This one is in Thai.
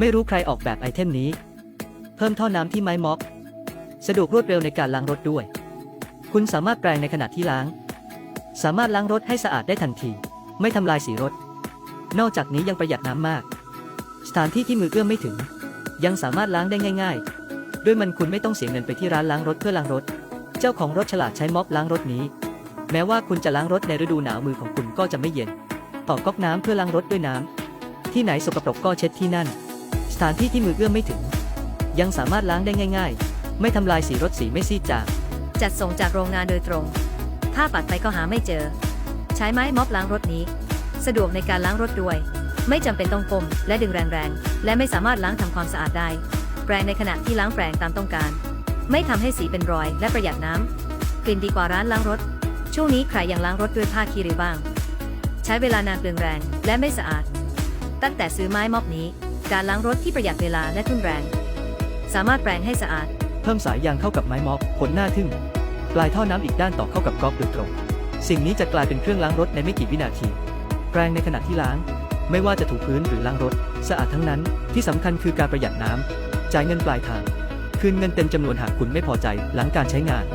ไม่รู้ใครออกแบบไอเทมนี้ เพิ่มท่อน้ำที่ไม้ม็อบสะดวกรวดเร็วในการล้างรถด้วย คุณสามารถแปรงในขณะที่ล้าง สามารถล้างรถให้สะอาดได้ทันที ไม่ทำลายสีรถ นอกจากนี้ยังประหยัดน้ำมาก สถานที่ที่มือเอื้อมไม่ถึง ยังสามารถล้างได้ง่าย ๆ ด้วยมันคุณไม่ต้องเสียเงินไปที่ร้านล้างรถเพื่อล้างรถ เจ้าของรถฉลาดใช้ม็อบล้างรถนี้ แม้ว่าคุณจะล้างรถในฤดูหนาวมือของคุณก็จะไม่เย็น ต่อก๊อกน้ำเพื่อล้างรถด้วยน้ำที่ไหนสกปรกก็เช็ดที่นั่น ถานที่ที่มือเอื้อมไม่ถึง ยังสามารถล้างได้ง่าย ๆ ไม่ทำลายสีรถสีไม่ซีดจางจัดส่งจากโรงงานโดยตรง ถ้าปัดไปก็หาไม่เจอ ใช้ไม้ม็อบล้างรถนี้ สะดวกในการล้างรถด้วย ไม่จำเป็นต้องก้มและดึงแรงๆ และไม่สามารถล้างทำความสะอาดได้ แปรงในขณะที่ล้างแปรงตามต้องการ ไม่ทำให้สีเป็นรอยและประหยัดน้ำกลิ่นดีกว่าร้านล้างรถ ช่วงนี้ใครยังล้างรถด้วยผ้าคีริบ้าง ใช้เวลานานเปลืองแรงและไม่สะอาด ตั้งแต่ซื้อไม้ม็อบนี้ การล้างรถที่ประหยัดเวลาและทุนแรง สามารถแปรงให้สะอาด เพิ่มสายยางเข้ากับไม้ม็อบผลหน้าทึ่ง ปลายท่อน้ำอีกด้านต่อเข้ากับก๊อกโดยตรง สิ่งนี้จะกลายเป็นเครื่องล้างรถในไม่กี่วินาที แปรงในขณะที่ล้าง ไม่ว่าจะถูพื้นหรือล้างรถ สะอาดทั้งนั้น ที่สำคัญคือการประหยัดน้ำจ่ายเงินปลายทาง คืนเงินเต็มจำนวนหากคุณไม่พอใจหลังการใช้งาน